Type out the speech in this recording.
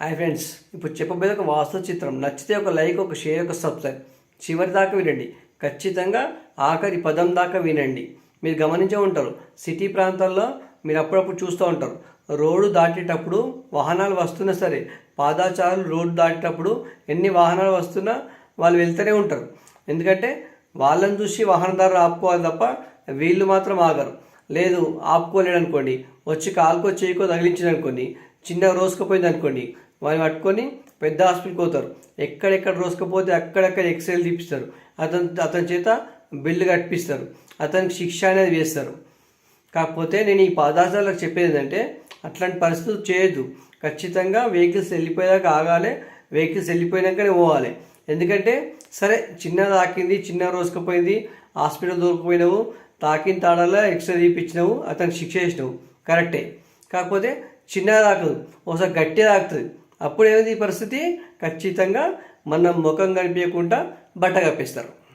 Hi friends ఇప్పుడు చెప్పబోయేది ఒక వాస్తు చిత్రం. నచ్చితే ఒక లైక్ ఒక షేర్ ఒక సబ్స్క్రైబ్. చివరి దాకా వినండి. ఖచ్చితంగా ఆఖరి పదం దాకా వినండి. మీరు గమనించే ఉంటారు సిటీ ప్రాంతాల్లో మీరు అప్పుడప్పుడు చూస్తూ ఉంటారు. రోడ్డు దాటేటప్పుడు వాహనాలు వస్తున్నా సరే పాదాచారులు రోడ్డు దాటేటప్పుడు ఎన్ని వాహనాలు వస్తున్నా వాళ్ళు వెళ్తూనే ఉంటారు. ఎందుకంటే వాళ్ళని చూసి వాహనదారులు ఆపుకోవాలి తప్ప వీళ్ళు మాత్రం ఆగరు. లేదు ఆపుకోలేడు అనుకోండి వచ్చి కాలుకో చేయకో తగిలించింది అనుకోండి చిన్నగా రోజుకపోయింది అనుకోండి వారిని పట్టుకొని పెద్ద హాస్పిటల్కి పోతారు. ఎక్కడెక్కడ రోజుకపోతే అక్కడక్కడ ఎక్స్రేలు తీపిస్తారు. అతను అతని చేత బిల్లు కట్టిస్తారు అతనికి శిక్ష అనేది వేస్తారు. కాకపోతే నేను ఈ పదార్థాలకు చెప్పేది ఏంటంటే అట్లాంటి పరిస్థితులు చేయొద్దు. ఖచ్చితంగా వెహికల్స్ వెళ్ళిపోయాక ఆగాలి వెహికల్స్ వెళ్ళిపోయినాకనే పోవాలి. ఎందుకంటే సరే చిన్న తాకింది చిన్న రోజుకపోయింది హాస్పిటల్ దొరికిపోయినావు తాకిన తాడాల ఎక్స్రే తీపించినావు అతనికి శిక్ష చేసినావు కరెక్టే. కాకపోతే చిన్నగా తాకదు. ఒకసారి గట్టిగా తాకుతుంది. అప్పుడు ఏమైంది ఈ పరిస్థితి? ఖచ్చితంగా మనం ముఖం కనిపించకుండా బట్ట కప్పిస్తారు.